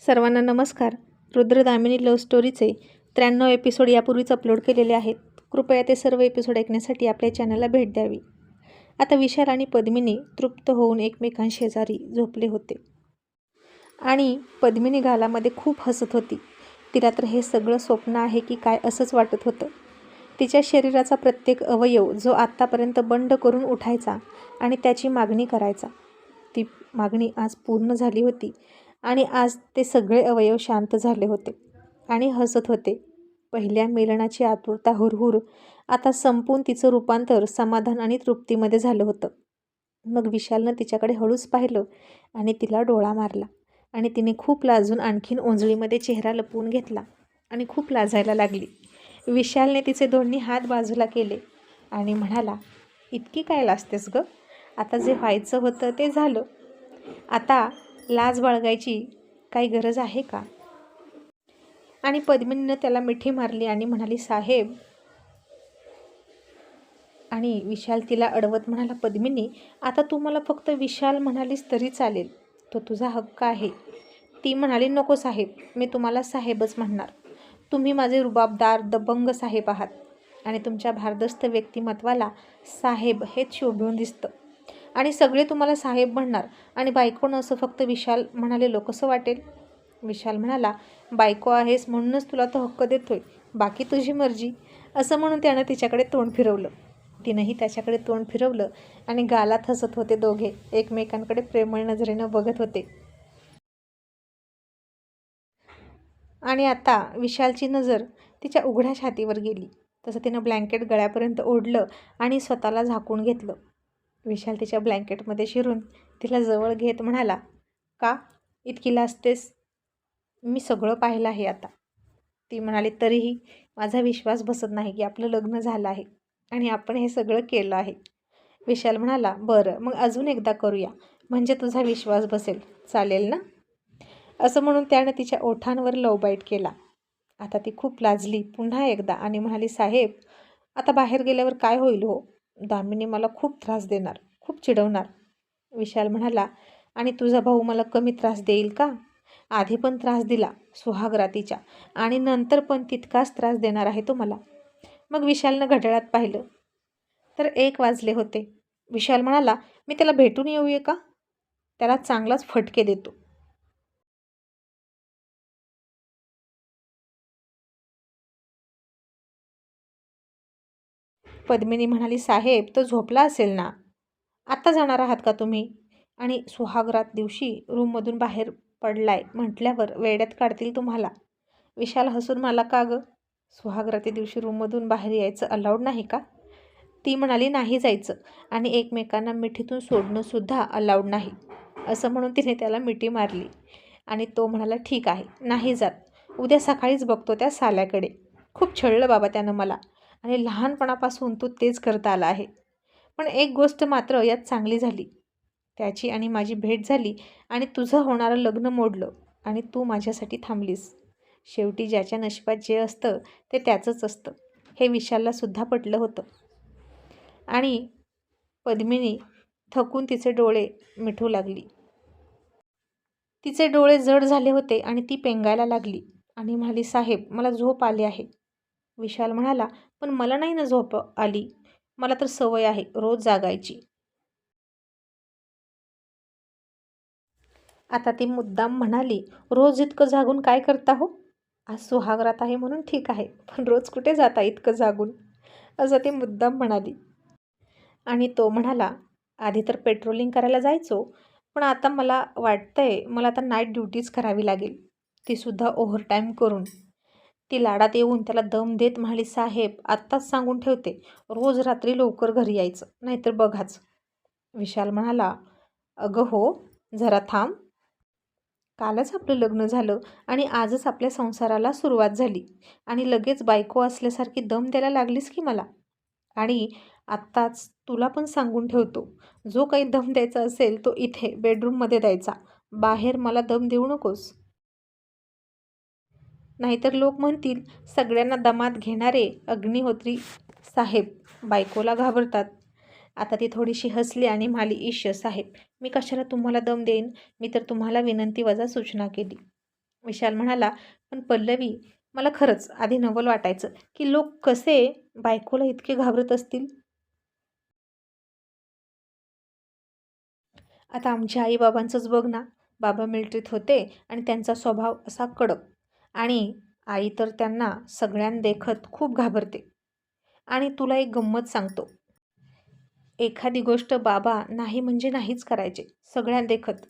सर्वांना नमस्कार. रुद्रदामिनी लव्ह स्टोरीचे त्र्याण्णव एपिसोड यापूर्वीच अपलोड केलेले आहेत. कृपया ते सर्व एपिसोड ऐकण्यासाठी आपल्या चॅनलला भेट द्यावी. आता विशाल आणि पद्मिनी तृप्त होऊन एकमेकांशेजारी झोपले होते. आणि पद्मिनी गालामध्ये खूप हसत होती. तिला तर हे सगळं स्वप्न आहे की काय असंच वाटत होतं. तिच्या शरीराचा प्रत्येक अवयव जो आत्तापर्यंत बंड करून उठायचा आणि त्याची मागणी करायचा. ती मागणी आज पूर्ण झाली होती. आणि आज ते सगळे अवयव शांत झाले होते आणि हसत होते. पहिल्या मिलनाची आतुरता हुरहुर आता संपून तिचं रूपांतर समाधान आणि तृप्तीमध्ये झालं होतं. मग विशालनं तिच्याकडे हळूच पाहिलं आणि तिला डोळा मारला आणि तिने खूप लाजून आणखीन ओंजळीमध्ये चेहरा लपवून घेतला आणि खूप लाजायला लागली. विशालने तिचे दोन्ही हात बाजूला केले आणि म्हणाला इतकी काय लाजतेस गं? आता जे व्हायचं होतं ते झालं. आता लाज बाळगायची काही गरज आहे का? आणि पद्मिनीनं त्याला मिठी मारली आणि म्हणाली साहेब. आणि विशाल तिला अडवत म्हणाला पद्मिनी आता तू मला फक्त विशाल म्हणालीस तरी चालेल. तो तुझा हक्क आहे. ती म्हणाली नको साहेब मी तुम्हाला साहेबच म्हणणार. तुम्ही माझे रुबाबदार दबंग साहेब आहात आणि तुमच्या भारदस्त व्यक्तिमत्वाला साहेब हेच शोभून दिसतं. आणि सगळे तुम्हाला साहेब म्हणणार. आणि बायकोनं असं फक्त विशाल म्हणालेलो कसं वाटेल. विशाल म्हणाला बायको आहेस म्हणूनच तुला तो हक्क देतोय. बाकी तुझी मर्जी. असं म्हणून त्यानं तिच्याकडे तोंड फिरवलं. तिनंही त्याच्याकडे तोंड फिरवलं आणि गालात हसत होते दोघे. एकमेकांकडे प्रेमळ नजरेनं बघत होते. आणि आता विशालची नजर तिच्या उघड्या छातीवर गेली. तसं तिनं ब्लँकेट गळ्यापर्यंत ओढलं आणि स्वतःला झाकून घेतलं. विशाल तिच्या ब्लँकेटमध्ये शिरून तिला जवळ घेत म्हणाला का इतकी लाजतेस? मी सगळं पाहिलं आहे आता. ती म्हणाली तरीही माझा विश्वास बसत नाही की आपलं लग्न झालं आहे आणि आपण हे सगळं केलं आहे. विशाल म्हणाला बरं मग अजून एकदा करूया. म्हणजे तुझा विश्वास बसेल. चालेल ना? असं म्हणून त्यानं तिच्या ओठांवर लव बाईट केला. आता ती खूप लाजली. पुन्हा एकदा आणि म्हणाली साहेब आता बाहेर गेल्यावर काय होईल हो? दामिनी मला खूप त्रास देणार खूप चिडवणार. विशाल म्हणाला आणि तुझा भाऊ मला कमी त्रास देईल का? आधी पण त्रास दिला सुहागरातीच्या. आणि नंतर पण तितकाच त्रास देणार आहे तो मला. मग विशालनं घड्याळात पाहिलं. तर एक वाजले होते. विशाल म्हणाला मी त्याला भेटून येऊये का? त्याला चांगलाच फटके देतो. पद्मिनी म्हणाली साहेब तो झोपला असेल ना? आत्ता जाणार आहात का तुम्ही? आणि सुहागरात दिवशी रूममधून बाहेर पडलाय म्हटल्यावर वेड्यात काढतील तुम्हाला. विशाल हसून मला का गं? सुहागराती दिवशी रूममधून बाहेर यायचं अलाउड नाही का? ती म्हणाली नाही जायचं आणि एकमेकांना मिठीतून सोडणंसुद्धा अलाउड नाही असं म्हणून तिने त्याला मिठी मारली आणि तो म्हणाला ठीक आहे नाही जात. उद्या सकाळीच बघतो त्या साल्याकडे. खूप छळलं बाबा त्यानं मला. आणि लहानपणापासून तो तेच करता आला आहे. पण एक गोष्ट मात्र यात चांगली झाली. त्याची आणि माझी भेट झाली आणि तुझं होणारं लग्न मोडलं आणि तू माझ्यासाठी थांबलीस. शेवटी ज्याच्या नशिबात जे असतं ते त्याचंच असतं. हे विशाललासुद्धा पटलं होतं. आणि पद्मिनी थकून तिचे डोळे मिठू लागली. तिचे डोळे जड झाले होते आणि ती पेंगायला लागली आणि म्हणाली साहेब मला झोप आली आहे. विशाल म्हणाला पण मला नाही ना झोप आली. मला तर सवय आहे रोज जागायची. आता ती मुद्दाम म्हणाली रोज इतकं जागून काय करता हो? आज सुहागरात आहे म्हणून ठीक आहे पण रोज कुठे जाता इतकं जागून? असं ती मुद्दाम म्हणाली. आणि तो म्हणाला आधी तर पेट्रोलिंग करायला जायचो पण आता मला वाटतंय मला आता नाईट ड्युटीज करावी लागेल. तीसुद्धा ओव्हरटाईम करून. ती लाडात येऊन त्याला दम देत म्हणाली साहेब आत्ताच सांगून ठेवते. रोज रात्री लवकर घरी यायचं नाहीतर बघाच. विशाल म्हणाला अगं हो जरा थांब. कालच आपलं लग्न झालं आणि आजच आपल्या संसाराला सुरुवात झाली आणि लगेच बायको असल्यासारखी दम द्यायला लागलीस की मला? आणि आत्ताच तुला पण सांगून ठेवतो. जो काही दम द्यायचा असेल तो इथे बेडरूममध्ये द्यायचा. बाहेर मला दम देऊ नकोस. नाहीतर लोक म्हणतील सगळ्यांना दमात घेणारे अग्निहोत्री साहेब बायकोला घाबरतात. आता ती थोडीशी हसली आणि म्हणाली ईश्य साहेब मी कशाला तुम्हाला दम देईन? मी तर तुम्हाला विनंती वजा सूचना केली. विशाल म्हणाला पण पल्लवी मला खरंच आधी नवल वाटायचं की लोक कसे बायकोला इतके घाबरत असतील? आता आमच्या आईबाबांचंच बघ ना बाबा मिलिटरीत होते आणि त्यांचा स्वभाव असा कडक आणि आई तर त्यांना सगळ्यांदेखत खूप घाबरते. आणि तुला एक गंमत सांगतो. एखादी गोष्ट बाबा नाही म्हणजे नाहीच करायचे सगळ्यांदेखत.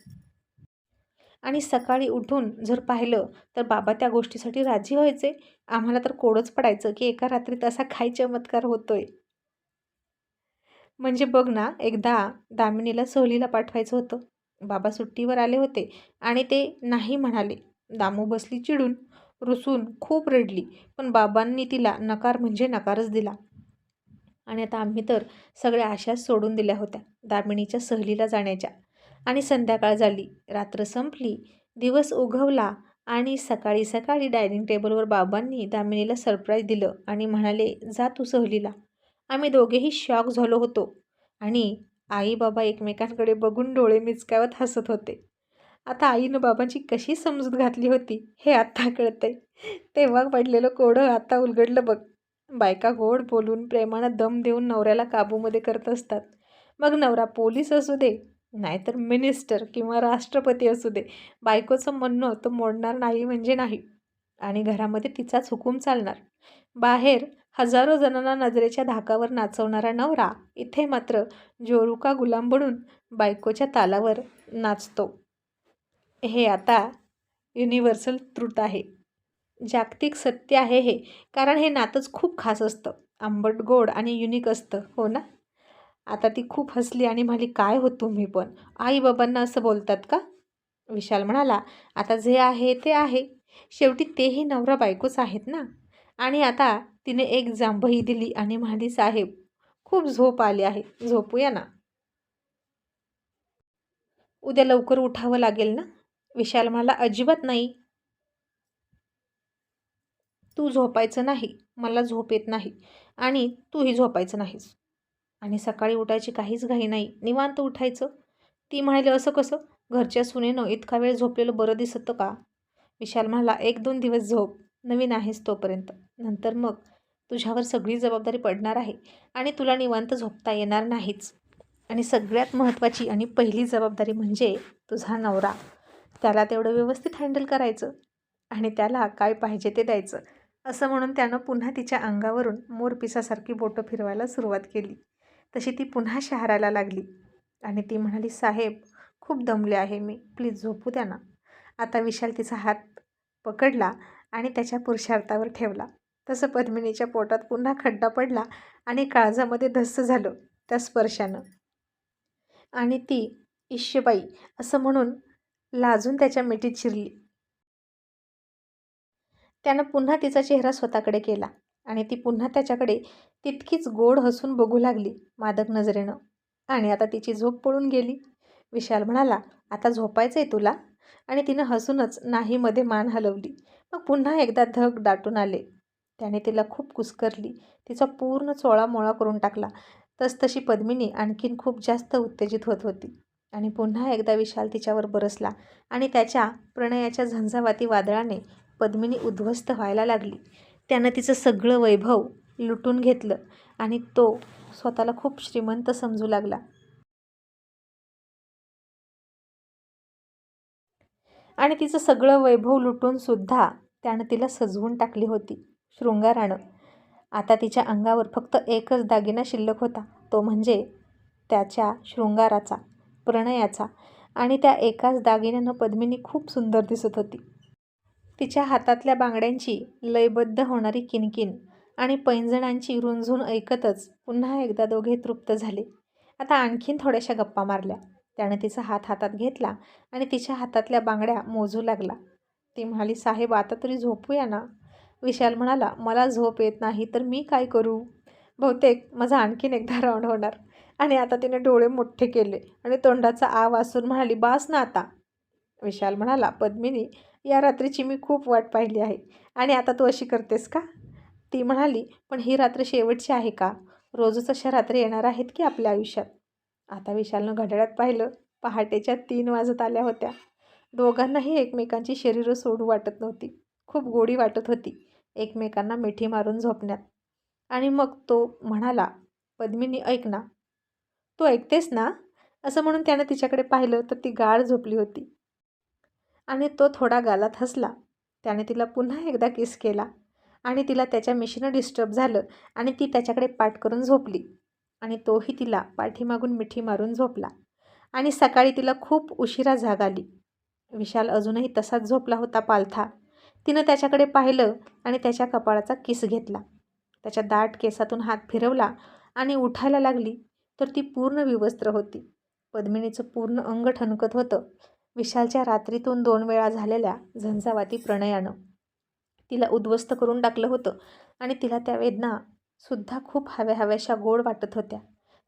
आणि सकाळी उठून जर पाहिलं तर बाबा त्या गोष्टीसाठी राजी व्हायचे. आम्हाला तर कोडच पडायचं की एका रात्रीत असा काय चमत्कार होतोय. म्हणजे बघ ना एकदा दामिनीला सहलीला पाठवायचं होतं. बाबा सुट्टीवर आले होते आणि ते नाही म्हणाले. दामू बसली चिडून रुसून खूप रडली पण बाबांनी तिला नकार म्हणजे नकारच दिला. आणि आता आम्ही तर सगळ्या आशाच सोडून दिल्या होत्या दामिनीच्या सहलीला जाण्याच्या. आणि संध्याकाळ झाली रात्र संपली दिवस उगवला आणि सकाळी सकाळी डायनिंग टेबलवर बाबांनी दामिनीला सरप्राईज दिलं आणि म्हणाले जा तू सहलीला. आम्ही दोघेही शॉक झालो होतो आणि आई बाबा एकमेकांकडे बघून डोळे मिचकावत हसत होते. आता आईनं बाबांची कशी समजूत घातली होती हे आत्ता कळतंय. तेव्हा पडलेलं कोडं आता उलगडलं बघ. बायका गोड बोलून प्रेमानं दम देऊन नवऱ्याला काबूमध्ये करत असतात. मग नवरा पोलीस असू दे नाहीतर मिनिस्टर किंवा राष्ट्रपती असू दे बायकोचं म्हणणं तो मोडणार नाही म्हणजे नाही. आणि घरामध्ये तिचाच हुकूम चालणार. बाहेर हजारो जणांना नजरेच्या धाकावर नाचवणारा नवरा इथे मात्र जोरुका गुलाम बनून बायकोच्या तालावर नाचतो. हे आता युनिव्हर्सल त्रुट आहे. जागतिक सत्य आहे हे कारण हे नातंच खूप खास असतं. आंबट गोड आणि युनिक असतं हो ना? आता ती खूप हसली आणि म्हणाली काय हो तुम्ही पण? आई बाबांना असं बोलतात का? विशाल म्हणाला आता जे आहे ते आहे. शेवटी तेही नवरा बायकोच आहेत ना? आणि आता तिने एक जांभही दिली आणि म्हणाली साहेब खूप झोप आली आहे. झोपूया ना? उद्या लवकर उठावं लागेल ना? विशाल म्हणाला अजिबात नाही. तू झोपायचं नाही मला झोप येत नाही आणि तूही झोपायचं नाहीस. आणि सकाळी उठायची काहीच घाई नाही. निवांत उठायचं. ती म्हणाली असं कसं? घरच्या सुनेनं इतका वेळ झोपलेलं बरं दिसतं का? विशाल म्हणाला एक दोन दिवस झोप. नवीन आहेस तोपर्यंत. नंतर मग? तुझ्यावर सगळी जबाबदारी पडणार आहे आणि तुला निवांत झोपता येणार नाहीच. आणि सगळ्यात महत्त्वाची आणि पहिली जबाबदारी म्हणजे तुझा नवरा. त्याला तेवढं व्यवस्थित हँडल करायचं आणि त्याला काय पाहिजे ते द्यायचं असं म्हणून त्यानं पुन्हा तिच्या अंगावरून मोरपिसासारखी बोटं फिरवायला सुरुवात केली. तशी ती पुन्हा शहराला लागली आणि ती म्हणाली साहेब खूप दमले आहे मी. प्लीज झोपू द्या ना. आता विशाल तिचा हात पकडला आणि त्याच्या पुरुषार्थावर ठेवला. तसं पद्मिनीच्या पोटात पुन्हा खड्डा पडला आणि काळजामध्ये धस्स झालं त्या स्पर्शानं. आणि ती इश्यबाई असं म्हणून लाजून त्याच्या मिठीत शिरली. त्यानं पुन्हा तिचा चेहरा स्वतःकडे केला आणि ती पुन्हा त्याच्याकडे तितकीच गोड हसून बघू लागली मादक नजरेनं. आणि आता तिची झोप पळून गेली. विशाल म्हणाला आता झोपायचं आहे तुला? आणि तिनं हसूनच नाहीमध्ये मान हलवली. मग पुन्हा एकदा धग दाटून आले. त्याने तिला खूप कुस्करली. तिचा पूर्ण चोळामोळा करून टाकला. तसतशी पद्मिनी आणखीन खूप जास्त उत्तेजित होत होती. आणि पुन्हा एकदा विशाल तिच्यावर बरसला आणि त्याच्या प्रणयाच्या झंझावाती वादळाने पद्मिनी उद्ध्वस्त व्हायला लागली. त्यानं तिचं सगळं वैभव लुटून घेतलं आणि तो स्वतःला खूप श्रीमंत समजू लागला. आणि तिचं सगळं वैभव लुटून सुद्धा त्यानं तिला सजवून टाकली होती शृंगारानं. आता तिच्या अंगावर फक्त एकच दागिना शिल्लक होता तो म्हणजे त्याच्या शृंगाराचा. प्रणयाचा आणि त्या एकाच दागिन्यानं पद्मिनी खूप सुंदर दिसत होती. तिच्या हातातल्या बांगड्यांची लयबद्ध होणारी किनकिन आणि पैंजणांची रुंझून ऐकतच पुन्हा एकदा दोघे तृप्त झाले. आता आणखीन थोड्याशा गप्पा मारल्या. त्याने तिचा हात हातात घेतला आणि तिच्या हातातल्या बांगड्या मोजू लागला. ती म्हणाली साहेब आता तरी झोपूया ना? विशाल म्हणाला मला झोप येत नाही तर मी काय करू? बहुतेक माझा आणखीन एकदा राऊंड होणार. आणि आता तिने डोळे मोठे केले आणि तोंडाचा आ वासून म्हणाली बास ना आता. विशाल म्हणाला पद्मिनी या रात्रीची मी खूप वाट पाहिली आहे. आणि आता तू अशी करतेस का? ती म्हणाली पण ही रात्र शेवटची आहे का? रोजच अशा रात्री येणार आहेत की आपल्या आयुष्यात? आता विशालनं घड्याळात पाहिलं पहाटेच्या तीन वाजत आल्या होत्या. दोघांनाही एकमेकांची शरीरं सोडू वाटत नव्हती. खूप गोडी वाटत होती एकमेकांना मिठी मारून झोपण्यात. आणि मग तो म्हणाला पद्मिनी ऐक ना तू ऐकतेस ना? असं म्हणून त्यानं तिच्याकडे पाहिलं तर ती गाढ झोपली होती. आणि तो थोडा गालात हसला. त्याने तिला पुन्हा एकदा किस केला. आणि तिला त्याच्या मिशीनं डिस्टर्ब झालं आणि ती त्याच्याकडे पाठ करून झोपली. आणि तोही तिला पाठीमागून मिठी मारून झोपला. आणि सकाळी तिला खूप उशिरा जाग आली. विशाल अजूनही तसाच झोपला होता पालथा. तिनं त्याच्याकडे पाहिलं आणि त्याच्या कपाळाचा किस घेतला. त्याच्या दाट केसातून हात फिरवला आणि उठायला लागली. तर ती पूर्ण विवस्त्र होती. पद्मिनीचं पूर्ण अंग ठणकत होतं. विशालच्या रात्रीतून दोन वेळा झालेल्या झंझावाती प्रणयानं. तिला उद्ध्वस्त करून टाकलं होतं आणि तिला त्या वेदना सुद्धा खूप हव्या हव्याशा गोड वाटत होत्या.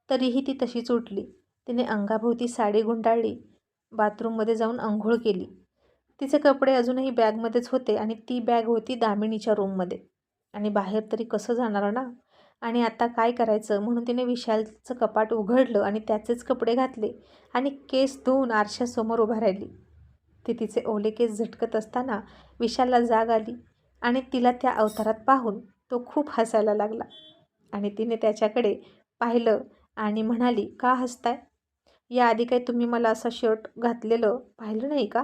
तरीही ती तशीच उठली तिने अंगाभोवती साडी गुंडाळली. बाथरूममध्ये जाऊन आंघोळ केली. तिचे कपडे अजूनही बॅगमध्येच होते आणि ती बॅग होती दामिनीच्या रूममध्ये. आणि बाहेर तरी कसं जाणार ना? आणि आता काय करायचं? म्हणून तिने विशालचं कपाट उघडलं आणि त्याचेच कपडे घातले आणि केस धुवून आरशासमोर उभा राहिली. ती तिचे ओले केस झटकत असताना विशालला जाग आली आणि तिला त्या अवतारात पाहून तो खूप हसायला लागला. आणि तिने त्याच्याकडे पाहिलं आणि म्हणाली का हसताय? याआधी काही तुम्ही मला असं शर्ट घातलेलं पाहिलं नाही का?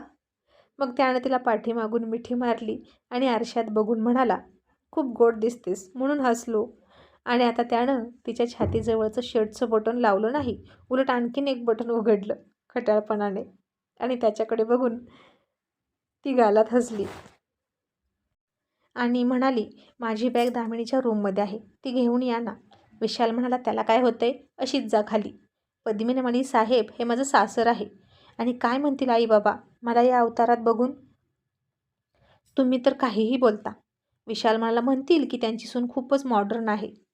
मग त्यानं तिला पाठीमागून मिठी मारली आणि आरशात बघून म्हणाला खूप गोड दिसतेस म्हणून हसलो. आणि आता त्यानं तिच्या छातीजवळचं शर्टचं बटन लावलं नाही उलट आणखीन एक बटन उघडलं खट्याळपणाने आणि त्याच्याकडे बघून ती गालात हसली. आणि म्हणाली माझी बॅग दामिनीच्या रूममध्ये आहे ती घेऊन या ना. विशाल म्हणाला त्याला काय होतंय? अशीच जा खाली. पद्मीने म्हणाली साहेब हे माझं सासर आहे. आणि काय म्हणतील आई बाबा? मला या अवतारात बघून तुम्ही तर काहीही बोलता. विशाल म्हणाला म्हणतील की त्यांची सून खूपच मॉडर्न आहे.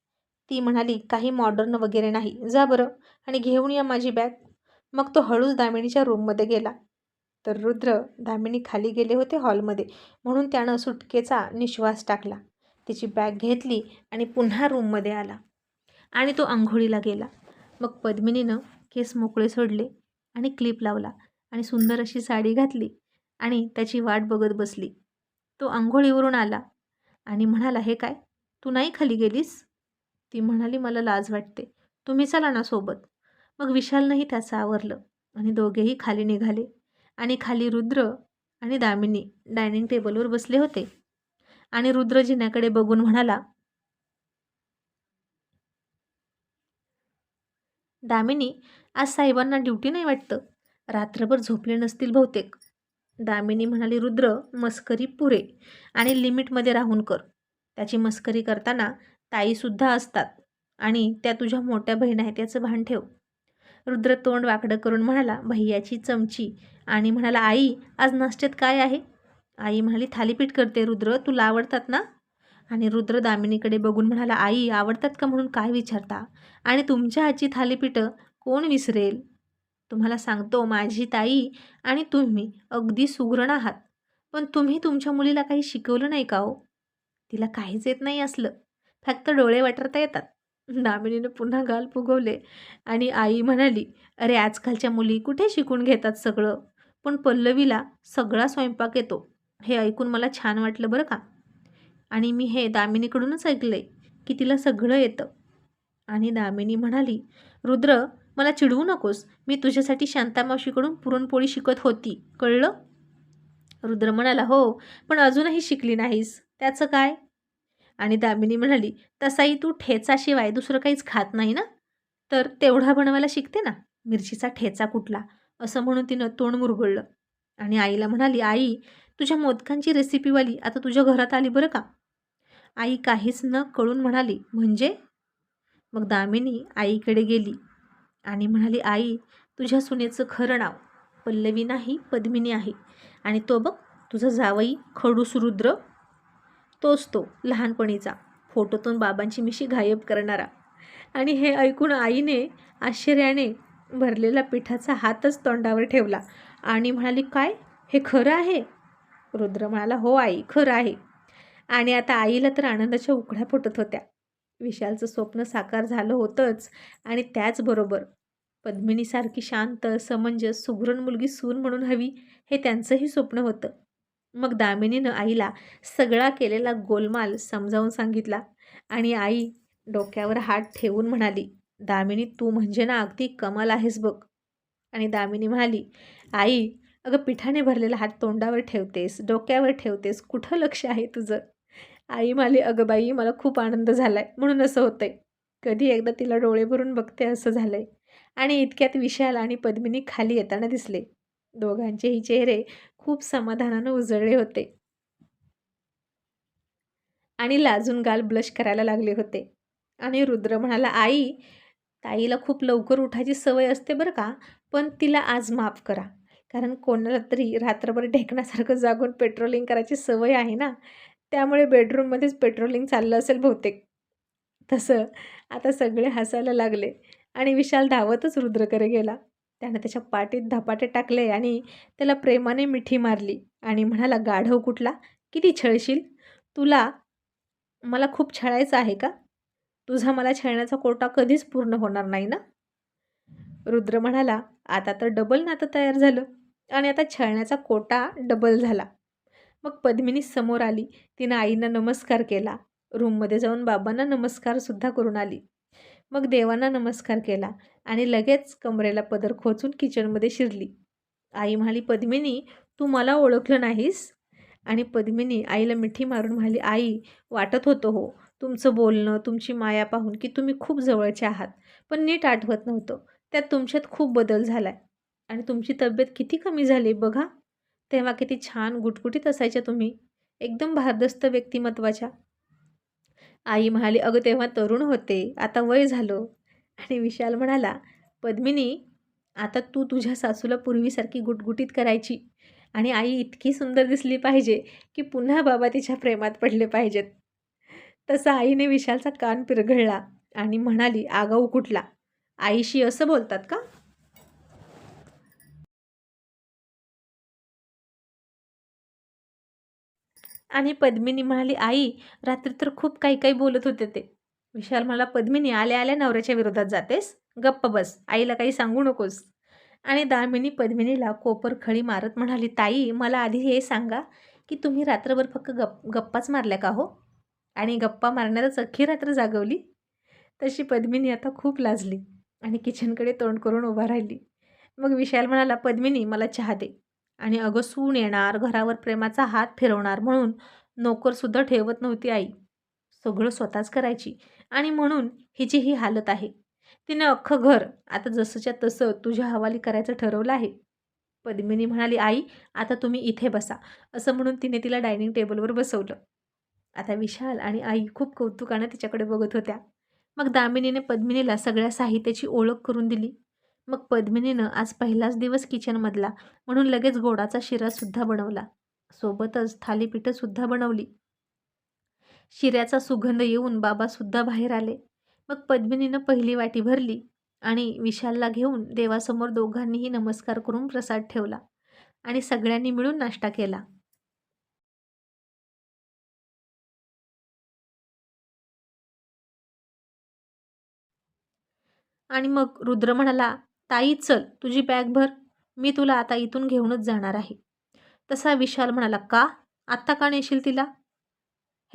ती म्हणाली काही मॉडर्न वगैरे नाही. जा बरं आणि घेऊन या माझी बॅग मग तो हळूच दामिनीच्या रूममध्ये गेला. तर रुद्र दामिनी खाली गेले होते हॉलमध्ये म्हणून त्यानं सुटकेचा निश्वास टाकला. तिची बॅग घेतली आणि पुन्हा रूममध्ये आला. आणि तो आंघोळीला गेला. मग पद्मिनीनं केस मोकळे सोडले आणि क्लिप लावला आणि सुंदर अशी साडी घातली आणि त्याची वाट बघत बसली. तो आंघोळीवरून आला आणि म्हणाला हे काय? तू नाही खाली गेलीस? ती म्हणाली मला लाज वाटते. तुम्ही चला ना सोबत. मग विशालनंही त्याचं आवरलं आणि दोघेही खाली निघाले आणि खाली रुद्र आणि दामिनी डायनिंग टेबलवर बसले होते. आणि रुद्र जिन्याकडे बघून म्हणाला दामिनी आज साहेबांना ड्युटी नाही वाटतं. रात्रभर झोपले नसतील बहुतेक. दामिनी म्हणाली रुद्र मस्करी पुरे आणि लिमिटमध्ये राहून कर. त्याची मस्करी करताना ताईसुद्धा असतात आणि त्या तुझ्या मोठ्या बहीण आहेत याचं भान ठेव. रुद्र तोंड वाकडं करून म्हणाला भैयाची चमची. आणि म्हणाला आई आज नाश्त्यात काय आहे? आई म्हणाली थालीपीठ करते रुद्र तुला आवडतात ना? आणि रुद्र दामिनीकडे बघून म्हणाला आई आवडतात का म्हणून काय विचारता? आणि तुमच्या हातची थालीपीठं कोण विसरेल? तुम्हाला सांगतो माझी ताई आणि तुम्ही अगदी सुगरण आहात पण तुम्ही तुमच्या मुलीला काही शिकवलं नाही का हो? तिला काहीच येत नाही असलं. फक्त डोळे वाटरता येतात. दामिनीनं पुन्हा गाल फुगवले आणि आई म्हणाली अरे आजकालच्या मुली कुठे शिकून घेतात सगळं? पण पल्लवीला सगळा स्वयंपाक येतो. हे ऐकून मला छान वाटलं बरं का? आणि मी हे दामिनीकडूनच ऐकलं आहे की तिला सगळं येतं. आणि दामिनी म्हणाली रुद्र मला चिडवू नकोस. मी तुझ्यासाठी शांतामावशीकडून पुरणपोळी शिकत होती. कळलं? रुद्र म्हणाला हो पण अजूनही शिकली नाहीस. त्याचं काय? आणि दामिनी म्हणाली तसाही तू ठेचाशिवाय दुसरं काहीच खात नाही ना? तर तेवढा बनवायला शिकते ना? मिरचीचा ठेचा कुठला? असं म्हणून तिनं तोंड मुरगळलं. आणि आईला म्हणाली आई तुझ्या मोदकांची रेसिपीवाली आता तुझ्या घरात आली बरं का? आई काहीच न कळून म्हणाली म्हणजे? मग दामिनी आईकडे गेली आणि म्हणाली आई तुझ्या सुनेचं खरं नाव पल्लवी नाही पद्मिनी आहे. आणि तो बघ तुझा जावई खडूस रुद्र तोच तो लहानपणीचा. फोटोतून बाबांची मिशी गायब करणारा. आणि हे ऐकून आईने आश्चर्याने भरलेला पिठाचा हातच तोंडावर ठेवला. आणि म्हणाली काय? हे खरं आहे? रुद्र म्हणाला हो आई खरं आहे. आणि आता आईला तर आनंदाच्या उकड्या फुटत होत्या. विशालचं स्वप्न साकार झालं होतंच आणि त्याचबरोबर पद्मिनीसारखी शांत समंजस सुगरण मुलगी सून म्हणून हवी हे त्यांचंही स्वप्न होतं. मग दामिनीनं आईला सगळा केलेला गोलमाल समजावून सांगितला आणि आई डोक्यावर हात ठेवून म्हणाली दामिनी तू म्हणजे ना अगदी कमाल आहेस बघ. आणि दामिनी म्हणाली आई अगं पिठाने भरलेला हात तोंडावर ठेवतेस डोक्यावर ठेवतेस कुठं लक्ष आहे तुझं? आई म्हणाली अगं बाई मला खूप आनंद झाला आहे म्हणून असं होतं आहे कधी एकदा तिला डोळे भरून बघते असं झालं आहे आणि इतक्यात विशाल आणि पद्मिनी खाली येताना दिसले. दोघांचेही चेहरे खूप समाधानानं उजळले होते. आणि लाजून गाल ब्लश करायला लागले होते. आणि रुद्र म्हणाला आई ताईला खूप लवकर उठायची सवय असते बरं का पण तिला आज माफ करा. कारण कोणाला तरी रात्रभर ढेकण्यासारखं जागून पेट्रोलिंग करायची सवय आहे ना त्यामुळे बेडरूममध्येच पेट्रोलिंग चाललं असेल बहुतेक. तसं आता सगळे हसायला लागले आणि विशाल धावतच रुद्रकडे गेला. त्यानं त्याच्या पाठीत धपाटे टाकले आणि त्याला प्रेमाने मिठी मारली आणि म्हणाला गाढव कुठला? किती छळशील? तुला मला खूप छळायचं आहे का? तुझा मला छळण्याचा कोटा कधीच पूर्ण होणार नाही ना? रुद्र म्हणाला आता तर डबल नातं तयार झालं आणि आता छळण्याचा कोटा डबल झाला. मग पद्मिनी समोर आली. तिनं आईंना नमस्कार केला. रूममध्ये जाऊन बाबांना नमस्कारसुद्धा करून आली. मग देवांना नमस्कार केला आणि लगेच कमरेला पदर खोचून किचनमध्ये शिरली. आई म्हणाली पद्मिनी तू मला ओळखलं नाहीस? आणि पद्मिनी आईला मिठी मारून म्हणाली आई वाटत होतं हो तुमचं बोलणं तुमची माया पाहून की तुम्ही खूप जवळचे आहात पण नीट आठवत नव्हतं. त्यात तुमच्यात खूप बदल झाला आहे आणि तुमची तब्येत किती कमी झाली बघा. तेव्हा किती छान गुटगुटीत असायच्या तुम्ही. एकदम भारदस्त व्यक्तिमत्वाच्या. आई म्हणाली अगं तेव्हा तरुण होते. आता वय झालं. आणि विशाल म्हणाला पद्मिनी आता तू तुझ्या सासूला पूर्वीसारखी गुटगुटीत करायची आणि आई इतकी सुंदर दिसली पाहिजे की पुन्हा बाबा तिच्या प्रेमात पडले पाहिजेत. तसं आईने विशालचा कान पिरघळला आणि म्हणाली आगाऊ कुठला? आईशी असं बोलतात का? आणि पद्मिनी म्हणाली आई रात्री तर खूप काही काही बोलत होते ते. विशाल मला पद्मिनी आल्या आल्या नवऱ्याच्या विरोधात जातेस? गप्प बस आईला काही सांगू नकोस. आणि दामिनी पद्मिनीला कोपर खळी मारत म्हणाली ताई मला आधी हे सांगा की तुम्ही रात्रभर फक्त गप गप्पाच मारल्या का हो? आणि गप्पा मारण्यातच अख्खी रात्र जागवली? तशी पद्मिनी आता खूप लाजली आणि किचनकडे तोंड करून उभा राहिली. मग विशाल म्हणाला पद्मिनी मला चहा दे. आणि अगं सून येणार घरावर प्रेमाचा हात फिरवणार म्हणून नोकरसुद्धा ठेवत नव्हती आई. सगळं स्वतःच करायची आणि म्हणून हिची ही हालत आहे. तिने अख्खं घर आता जसंच्या तसं तुझ्या हवाली करायचं ठरवलं आहे. पद्मिनी म्हणाली आई आता तुम्ही इथे बसा असं म्हणून तिने तिला डायनिंग टेबलवर बसवलं. आता विशाल आणि आई खूप कौतुकानं तिच्याकडे बघत होत्या. मग दामिनीने पद्मिनीला सगळ्या साहित्याची ओळख करून दिली. मग पद्मिनीनं आज पहिलाच दिवस किचनमधला म्हणून लगेच गोडाचा शिरासुद्धा बनवला. सोबतच थालीपीठंसुद्धा बनवली. शिऱ्याचा सुगंध येऊन बाबासुद्धा बाहेर आले. मग पद्मिनीनं पहिली वाटी भरली आणि विशालला घेऊन देवासमोर दोघांनीही नमस्कार करून प्रसाद ठेवला आणि सगळ्यांनी मिळून नाश्ता केला. आणि मग रुद्र म्हणाला ताई चल तुझी बॅग भर. मी तुला आता इथून घेऊनच जाणार आहे. तसा विशाल म्हणाला का? आत्ता का नेशील तिला?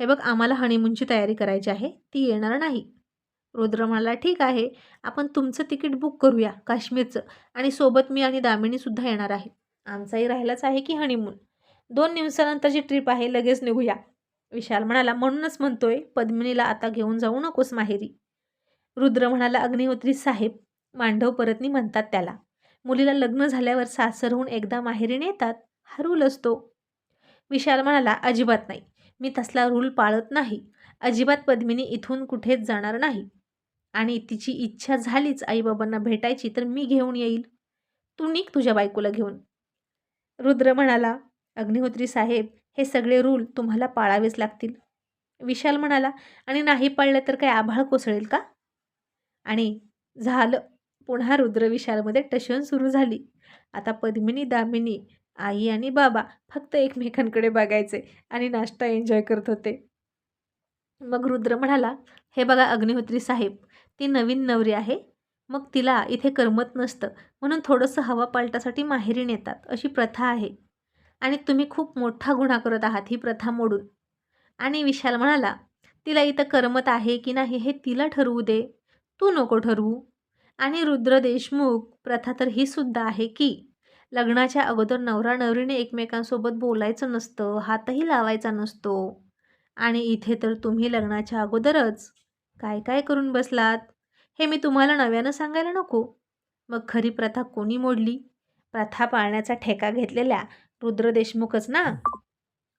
हे बघ आम्हाला हनीमूनची तयारी करायची आहे. ती येणार नाही. रुद्र म्हणाला ठीक आहे. आपण तुमचं तिकीट बुक करूया काश्मीरचं. आणि सोबत मी आणि दामिनीसुद्धा येणार आहे. आमचाही राहिलाच आहे की हनीमून दोन दिवसानंतरची ट्रिप आहे लगेच निघूया. विशाल म्हणाला म्हणूनच म्हणतोय पद्मिनीला आता घेऊन जाऊ नकोस माहेरी. रुद्र म्हणाला अग्निहोत्री साहेब मांडव परतनी म्हणतात त्याला. मुलीला लग्न झाल्यावर सासरहून एकदा माहेरीने येतात. हा रूल असतो. विशाल म्हणाला अजिबात नाही. मी तसला रूल पाळत नाही. अजिबात पद्मिनी इथून कुठेच जाणार नाही. आणि तिची इच्छा झालीच आईबाबांना भेटायची तर मी घेऊन येईल. तू निघ तुझ्या बायकोला घेऊन. रुद्र म्हणाला अग्निहोत्री साहेब हे सगळे रूल तुम्हाला पाळावेच लागतील. विशाल म्हणाला आणि नाही पाळलं तर काय आभाळ कोसळेल का? आणि झालं. पुन्हा रुद्रविशालमध्ये टशन सुरू झाली. आता पद्मिनी दामिनी आई आणि बाबा फक्त एकमेकांकडे बघायचे आणि नाश्ता एन्जॉय करत होते. मग रुद्र म्हणाला हे बघा अग्निहोत्री साहेब ती नवीन नवरी आहे. मग तिला इथे करमत नसतं म्हणून थोडंसं हवा पालटासाठी माहेरी नेतात अशी प्रथा आहे. आणि तुम्ही खूप मोठा गुन्हा करत आहात ही प्रथा मोडून. आणि विशाल म्हणाला तिला इथं करमत आहे की नाही हे तिला ठरवू दे. तू नको ठरवू. आणि रुद्र देशमुख प्रथा तर ही सुद्धा आहे की लग्नाच्या अगोदर नवरा नवरीने एकमेकांसोबत बोलायचं नसतं हातही लावायचा नसतो. आणि इथे तर तुम्ही लग्नाच्या अगोदरच काय काय करून बसलात? हे मी तुम्हाला नव्यानं सांगायला नको. मग खरी प्रथा कोणी मोडली? प्रथा पाळण्याचा ठेका घेतलेल्या रुद्र देशमुखच ना?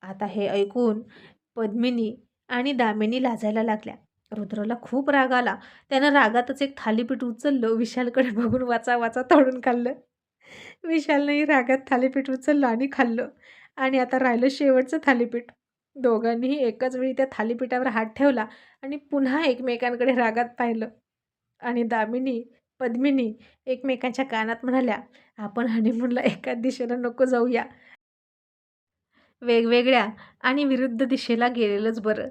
आता हे ऐकून पद्मिनी आणि दामिनी लाजायला लागल्या. रुद्रला खूप राग आला. त्यानं रागातच एक थालीपीठ उचललं विशालकडे बघून वाचा वाचा तळून खाल्लं. विशालनंही रागात थालीपीठ उचललं आणि खाल्लं. आणि आता राहिलं शेवटचं थालीपीठ. दोघांनीही एकाच वेळी त्या थालीपीठावर हात ठेवला आणि पुन्हा एकमेकांकडे रागात पाहिलं. आणि दामिनी पद्मिनी एकमेकांच्या कानात म्हणाल्या आपण हनीमूनला एकाच दिशेला नको जाऊया. वेगवेगळ्या आणि विरुद्ध दिशेला गेलेलंच बरं.